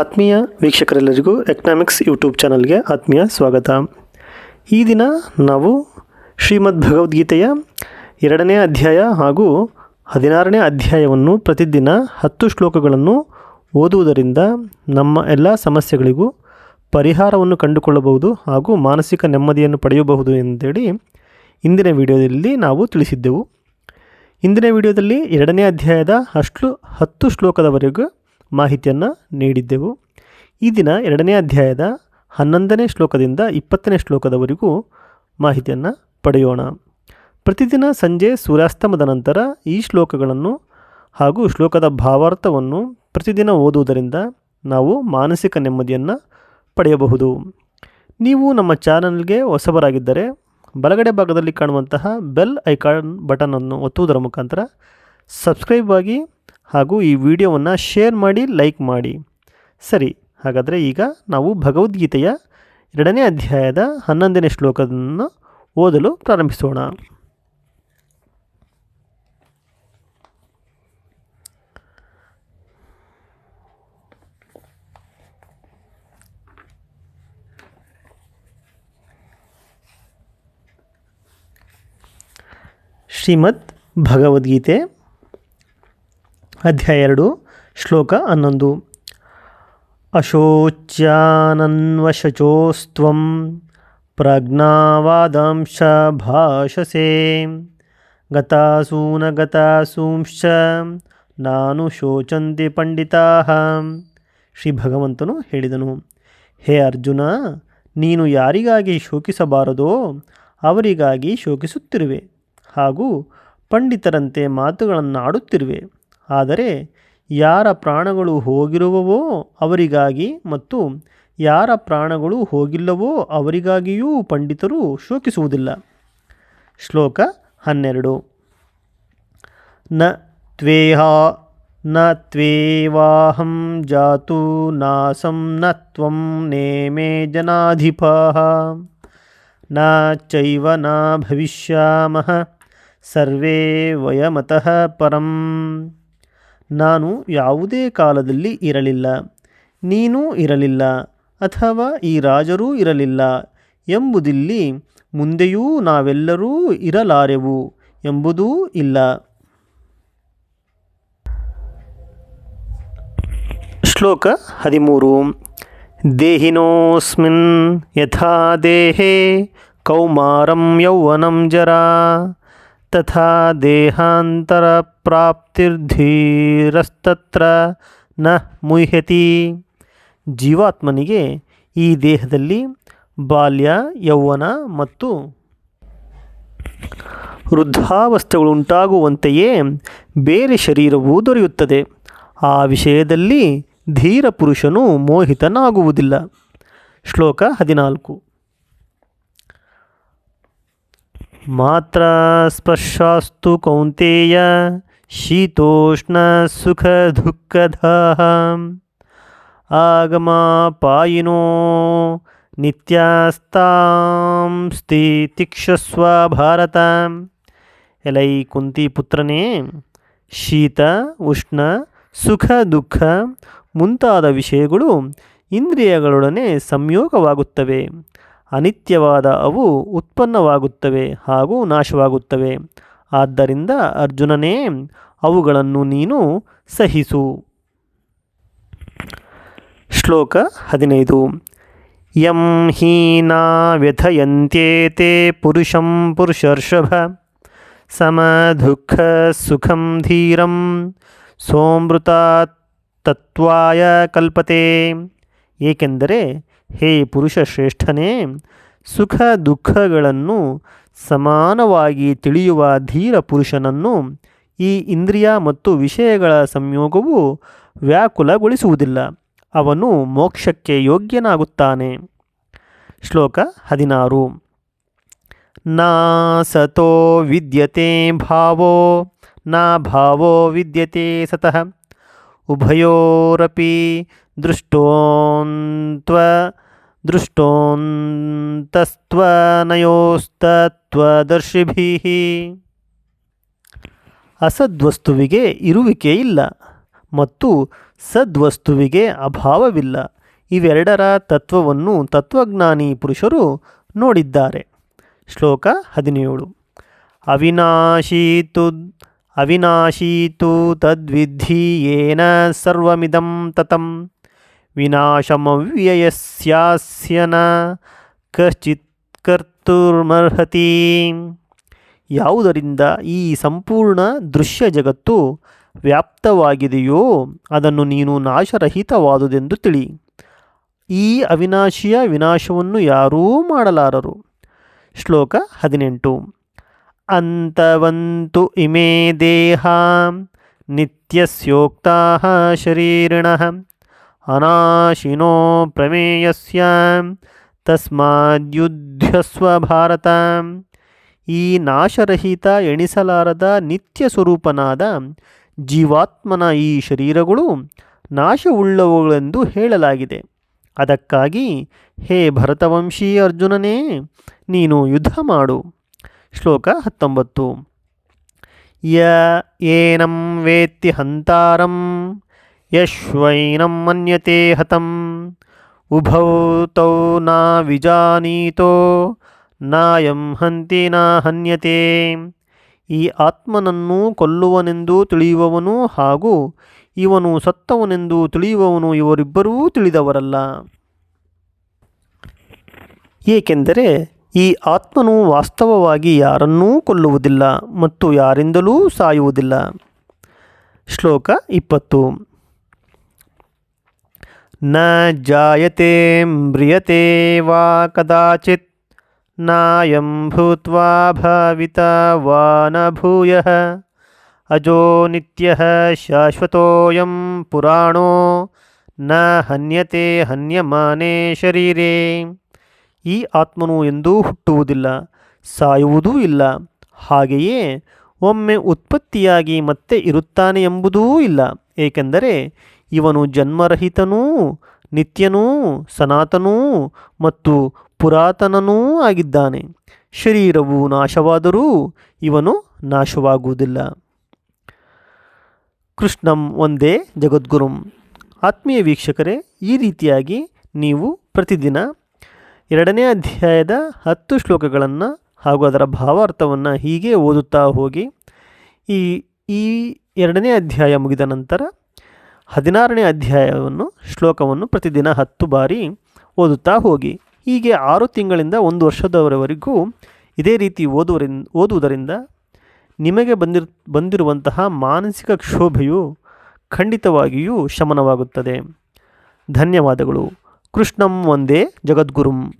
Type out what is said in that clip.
ಆತ್ಮೀಯ ವೀಕ್ಷಕರೆಲ್ಲರಿಗೂ economics YouTube ಚಾನಲ್ಗೆ ಆತ್ಮೀಯ ಸ್ವಾಗತ. ಈ ದಿನ ನಾವು ಶ್ರೀಮದ್ ಭಗವದ್ಗೀತೆಯ ಎರಡನೇ ಅಧ್ಯಾಯ ಹಾಗೂ ಹದಿನಾರನೇ ಅಧ್ಯಾಯವನ್ನು ಪ್ರತಿದಿನ ಹತ್ತು ಶ್ಲೋಕಗಳನ್ನು ಓದುವುದರಿಂದ ನಮ್ಮ ಎಲ್ಲ ಸಮಸ್ಯೆಗಳಿಗೂ ಪರಿಹಾರವನ್ನು ಕಂಡುಕೊಳ್ಳಬಹುದು ಹಾಗೂ ಮಾನಸಿಕ ನೆಮ್ಮದಿಯನ್ನು ಪಡೆಯಬಹುದು ಎಂದೇಳಿ ಇಂದಿನ ವಿಡಿಯೋದಲ್ಲಿ ನಾವು ತಿಳಿಸಿದ್ದೆವು. ಇಂದಿನ ವಿಡಿಯೋದಲ್ಲಿ ಎರಡನೇ ಅಧ್ಯಾಯದ ಅಷ್ಟು ಹತ್ತು ಶ್ಲೋಕದವರೆಗೂ ಮಾಹಿತಿಯನ್ನು ನೀಡಿದ್ದೆವು. ಈ ದಿನ ಎರಡನೇ ಅಧ್ಯಾಯದ ಹನ್ನೊಂದನೇ ಶ್ಲೋಕದಿಂದ ಇಪ್ಪತ್ತನೇ ಶ್ಲೋಕದವರೆಗೂ ಮಾಹಿತಿಯನ್ನು ಪಡೆಯೋಣ. ಪ್ರತಿದಿನ ಸಂಜೆ ಸೂರ್ಯಾಸ್ತಮದ ನಂತರ ಈ ಶ್ಲೋಕಗಳನ್ನು ಹಾಗೂ ಶ್ಲೋಕದ ಭಾವಾರ್ಥವನ್ನು ಪ್ರತಿದಿನ ಓದುವುದರಿಂದ ನಾವು ಮಾನಸಿಕ ನೆಮ್ಮದಿಯನ್ನು ಪಡೆಯಬಹುದು. ನೀವು ನಮ್ಮ ಚಾನಲ್ಗೆ ಹೊಸಬರಾಗಿದ್ದರೆ ಬಲಗಡೆ ಭಾಗದಲ್ಲಿ ಕಾಣುವಂತಹ ಬೆಲ್ ಐಕಾನ್ ಬಟನನ್ನು ಒತ್ತುವುದರ ಮುಖಾಂತರ ಸಬ್ಸ್ಕ್ರೈಬ್ ಆಗಿ ಹಾಗೂ ಈ ವಿಡಿಯೋವನ್ನು ಶೇರ್ ಮಾಡಿ ಲೈಕ್ ಮಾಡಿ. ಸರಿ, ಹಾಗಾದರೆ ಈಗ ನಾವು ಭಗವದ್ಗೀತೆಯ ಎರಡನೇ ಅಧ್ಯಾಯದ ಹನ್ನೊಂದನೇ ಶ್ಲೋಕವನ್ನು ಓದಲು ಪ್ರಾರಂಭಿಸೋಣ. ಶ್ರೀಮದ್ ಭಗವದ್ಗೀತೆ ಅಧ್ಯಾಯ ಎರಡು, ಶ್ಲೋಕ ಹನ್ನೊಂದು. ಅಶೋಚ್ಯಾನನ್ವಶಚೋಸ್ತ್ವಂ ಪ್ರಜ್ಞಾವಾದಂಶ ಭಾಷಸೆ, ಗತಾಸೂನ ನಾನು ಶೋಚಂತಿ ಪಂಡಿತಾ, ಶ್ರೀ ಭಗವಂತನು ಹೇಳಿದನು. ಹೇ ಅರ್ಜುನ, ನೀನು ಯಾರಿಗಾಗಿ ಶೋಕಿಸಬಾರದೋ ಅವರಿಗಾಗಿ ಶೋಕಿಸುತ್ತಿರುವೆ ಹಾಗೂ ಪಂಡಿತರಂತೆ ಮಾತುಗಳನ್ನು ಆಡುತ್ತಿರುವೆ ಆದರೆ ಯಾರ ಪ್ರಾಣಗಳು ಹೋಗಿರುವವೋ ಅವರಿಗಾಗಿ ಮತ್ತು ಯಾರ ಪ್ರಾಣಗಳು ಹೋಗಿಲ್ಲವೋ ಅವರಿಗಾಗಿಯೂ ಪಂಡಿತರು ಶೋಕಿಸುವುದಿಲ್ಲ. ಶ್ಲೋಕ ಹನ್ನೆರಡು. ನ ತ್ವೇಹ, ನ ತ್ವೇವಾಹಂ ಜಾತು ನಾಸಂ ನ ತ್ವಂ ನೇಮೇ ಜನಾಧಿಪ ನ ಚೈವ ನ ಭವಿಷ್ಯಾಮಃ ಸರ್ವೇ ವಯಮತಃ ಪರಂ. ನಾನು ಯಾವುದೇ ಕಾಲದಲ್ಲಿ ಇರಲಿಲ್ಲ. ನೀನೂ ಇರಲಿಲ್ಲ ಅಥವಾ ಈ ರಾಜರೂ ಇರಲಿಲ್ಲ ಎಂಬುದಿಲ್ಲಿ ಮುಂದೆಯೂ ನಾವೆಲ್ಲರೂ ಇರಲಾರೆವು ಎಂಬುದೂ ಇಲ್ಲ. ಶ್ಲೋಕ ಹದಿಮೂರು. ದೇಹಿನೋಸ್ಮಿನ್ ಯಥಾ ದೇಹೇ ಕೌಮಾರಂ ಯೌವನಂ ಜರಾ ತಥಾ ದೇಹಾಂತರ ಪ್ರಾಪ್ತಿರ್ಧೀರಸ್ತತ್ರ ನ ಮುಹ್ಯತಿ ಜೀವಾತ್ಮನಿಗೆ ಈ ದೇಹದಲ್ಲಿ ಬಾಲ್ಯ, ಯೌವನ ಮತ್ತು ವೃದ್ಧಾವಸ್ಥೆಗಳುಂಟಾಗುವಂತೆಯೇ ಬೇರೆ ಶರೀರವೂ ದೊರೆಯುತ್ತದೆ. ಆ ವಿಷಯದಲ್ಲಿ ಧೀರ ಪುರುಷನು ಮೋಹಿತನಾಗುವುದಿಲ್ಲ. ಶ್ಲೋಕ ಹದಿನಾಲ್ಕು. ಮಾತ್ರ ಸ್ಪರ್ಶಾಸ್ತು ಕೌಂತೆಯ ಶೀತೋಷ್ಣ ಸುಖ ದುಃಖದ ಆಗಮಾಪಾಯಿನೋ ನಿತ್ಯಾಸ್ತಾಂ ತಿಕ್ಷಸ್ವ ಭಾರತ ಎಲೈ ಕುಂತಿ ಪುತ್ರನೇ ಶೀತ ಉಷ್ಣ ಸುಖ ದುಃಖ ಮುಂತಾದ ವಿಷಯಗಳು ಇಂದ್ರಿಯಗಳೊಡನೆ ಸಂಯೋಗವಾಗುತ್ತವೆ. ಅನಿತ್ಯವಾದ ಅವು ಉತ್ಪನ್ನವಾಗುತ್ತವೆ ಹಾಗೂ ನಾಶವಾಗುತ್ತವೆ. ಆದ್ದರಿಂದ ಅರ್ಜುನನೇ, ಅವುಗಳನ್ನು ನೀನು ಸಹಿಸು. ಶ್ಲೋಕ ಹದಿನೈದು. ಯಂ ಹೀನಾ ವ್ಯಥಯಂತ್ಯೇತೆ ಪುರುಷಂ ಪುರುಷರ್ಷಭ ಸಮದುಃಖ ಸುಖಂ ಧೀರಂ ಸೋಮೃತ ತತ್ವಾಯ ಕಲ್ಪತೆ. ಏಕೆಂದರೆ ಹೇ ಪುರುಷ ಶ್ರೇಷ್ಠನೇ ಸುಖ ದುಃಖಗಳನ್ನು ಸಮಾನವಾಗಿ ತಿಳಿಯುವ ಧೀರ ಪುರುಷನನ್ನು ಈ ಇಂದ್ರಿಯ ಮತ್ತು ವಿಷಯಗಳ ಸಂಯೋಗವು ವ್ಯಾಕುಲಗೊಳಿಸುವುದಿಲ್ಲ. ಅವನು ಮೋಕ್ಷಕ್ಕೆ ಯೋಗ್ಯನಾಗುತ್ತಾನೆ. ಶ್ಲೋಕ ಹದಿನಾರು. ಸತೋ ವಿದ್ಯತೆ ಭಾವೋ, ನಾ ಭಾವೋ ವಿದ್ಯತೆ ಸತಃ. ಉಭಯೋರಪಿ ದೃಷ್ಟೋನ್ತ್ವ, ದೃಷ್ಟೋಂತಸ್ತ್ವನಯೋಸ್ತತ್ವದರ್ಶಿಭಿ. ಅಸದ್ವಸ್ತುವಿಗೆ ಇರುವಿಕೆ ಇಲ್ಲ ಮತ್ತು ಸದ್ವಸ್ತುವಿಗೆ ಅಭಾವವಿಲ್ಲ. ಇವೆರಡರ ತತ್ವವನ್ನು ತತ್ವಜ್ಞಾನಿ ಪುರುಷರು ನೋಡಿದ್ದಾರೆ. ಶ್ಲೋಕ ಹದಿನೇಳು. ಅವಿನಾಶೀತು ಅವಿನಾಶೀತು ತದ್ವಿಧಿ ಸರ್ವಮಿದಂ ತತಂ. ವಿನಾಶಮವ್ಯಯಸ್ಯಾಸ್ಯನ ಕಶ್ಚಿತ್ ಕರ್ತುರ್ಮರ್ಹತಿ ಯಾವುದರಿಂದ ಈ ಸಂಪೂರ್ಣ ದೃಶ್ಯ ಜಗತ್ತು ವ್ಯಾಪ್ತವಾಗಿದೆಯೋ ಅದನ್ನು ನೀನು ನಾಶರಹಿತವಾದುದೆಂದು ತಿಳಿ. ಈ ಅವಿನಾಶಿಯ ವಿನಾಶವನ್ನು ಯಾರೂ ಮಾಡಲಾರರು. ಶ್ಲೋಕ ಹದಿನೆಂಟು. ಅಂತವಂತು ಇಮೇ ದೇಹ ನಿತ್ಯಸ್ಯೋಕ್ತಾ ಶರೀರಿಣ ಅನಾಶಿನೋ ಪ್ರಮೇಯಸ್ಯ. ತಸ್ಮಾದ್ಯುಧ್ಯಸ್ವ ಭಾರತ. ಈ ನಾಶರಹಿತ ಎಣಿಸಲಾರದ ನಿತ್ಯ ಸ್ವರೂಪನಾದ ಜೀವಾತ್ಮನ ಈ ಶರೀರಗಳು ನಾಶವುಳ್ಳವುಗಳೆಂದು ಹೇಳಲಾಗಿದೆ. ಅದಕ್ಕಾಗಿ ಹೇ ಭರತವಂಶೀ ಅರ್ಜುನನೇ, ನೀನು ಯುದ್ಧ ಮಾಡು. ಶ್ಲೋಕ ಹತ್ತೊಂಬತ್ತು. ಯ ಏನಂ ವೇತ್ತಿ ಹಂತಾರಂ. ಯಶ್ವೈನಂ ಮನ್ಯತೆ ಹತಂ ಉಭೌ ತೌ ನ ವಿಜಾನೀತೋ ನಾಯಂ ಹಂತಿ ನಾ ಹನ್ಯತೆ ಈ ಆತ್ಮನನ್ನು ಕೊಲ್ಲುವನೆಂದು ತಿಳಿಯುವವನು ಹಾಗೂ ಇವನು ಸತ್ತವನೆಂದು ತಿಳಿಯುವವನು ಇವರಿಬ್ಬರೂ ತಿಳಿದವರಲ್ಲ. ಏಕೆಂದರೆ ಈ ಆತ್ಮನು ವಾಸ್ತವವಾಗಿ ಯಾರನ್ನೂ ಕೊಲ್ಲುವುದಿಲ್ಲ ಮತ್ತು ಯಾರಿಂದಲೂ ಸಾಯುವುದಿಲ್ಲ. ಶ್ಲೋಕ ಇಪ್ಪತ್ತು. ನ ಜಾಯತೆ ಮ್ರಿಯತೆ ವಾ ಕದಾಚಿತ್ ನಾಯಂ ಭೂತ್ವಾ ಭಾವಿತ ವಾ ನ ಅಜೋ ನಿತ್ಯ ಶಾಶ್ವತೋಯಂ ಪುರಾಣೋ ನ ಹನ್ಯತೆ ಹನ್ಯಮಾನೆ ಶರೀರೇ ಈ ಆತ್ಮನು ಎಂದೂ ಹುಟ್ಟುವುದಿಲ್ಲ, ಸಾಯುವುದೂ ಇಲ್ಲ, ಹಾಗೆಯೇ ಒಮ್ಮೆ ಉತ್ಪತ್ತಿಯಾಗಿ ಮತ್ತೆ ಇರುತ್ತಾನೆ ಎಂಬುದೂ ಇಲ್ಲ, ಏಕೆಂದರೆ ಇವನು ಜನ್ಮರಹಿತನೂ, ನಿತ್ಯನೂ, ಸನಾತನೂ ಮತ್ತು ಪುರಾತನನೂ ಆಗಿದ್ದಾನೆ. ಶರೀರವು ನಾಶವಾದರೂ ಇವನು ನಾಶವಾಗುವುದಿಲ್ಲ. ಕೃಷ್ಣಂ ಒಂದೇ ಜಗದ್ಗುರುಂ. ಆತ್ಮೀಯ ವೀಕ್ಷಕರೇ, ಈ ರೀತಿಯಾಗಿ ನೀವು ಪ್ರತಿದಿನ ಎರಡನೇ ಅಧ್ಯಾಯದ ಹತ್ತು ಶ್ಲೋಕಗಳನ್ನು ಹಾಗೂ ಅದರ ಭಾವಾರ್ಥವನ್ನು ಹೀಗೆ ಓದುತ್ತಾ ಹೋಗಿ, ಈ ಈ ಎರಡನೇ ಅಧ್ಯಾಯ ಮುಗಿದ ನಂತರ ಹದಿನಾರನೇ ಅಧ್ಯಾಯವನ್ನು, ಶ್ಲೋಕವನ್ನು ಪ್ರತಿದಿನ ಹತ್ತು ಬಾರಿ ಓದುತ್ತಾ ಹೋಗಿ. ಹೀಗೆ ಆರು ತಿಂಗಳಿಂದ ಒಂದು ವರ್ಷದವರೆವರೆಗೂ ಇದೇ ರೀತಿ ಓದುವರಿಂದ ಓದುವುದರಿಂದ ನಿಮಗೆ ಬಂದಿರ್, ಬಂದಿರುವಂತಹ ಮಾನಸಿಕ ಕ್ಷೋಭೆಯು ಖಂಡಿತವಾಗಿಯೂ ಶಮನವಾಗುತ್ತದೆ. ಧನ್ಯವಾದಗಳು. ಕೃಷ್ಣಂ ಒಂದೇ ಜಗದ್ಗುರುಂ.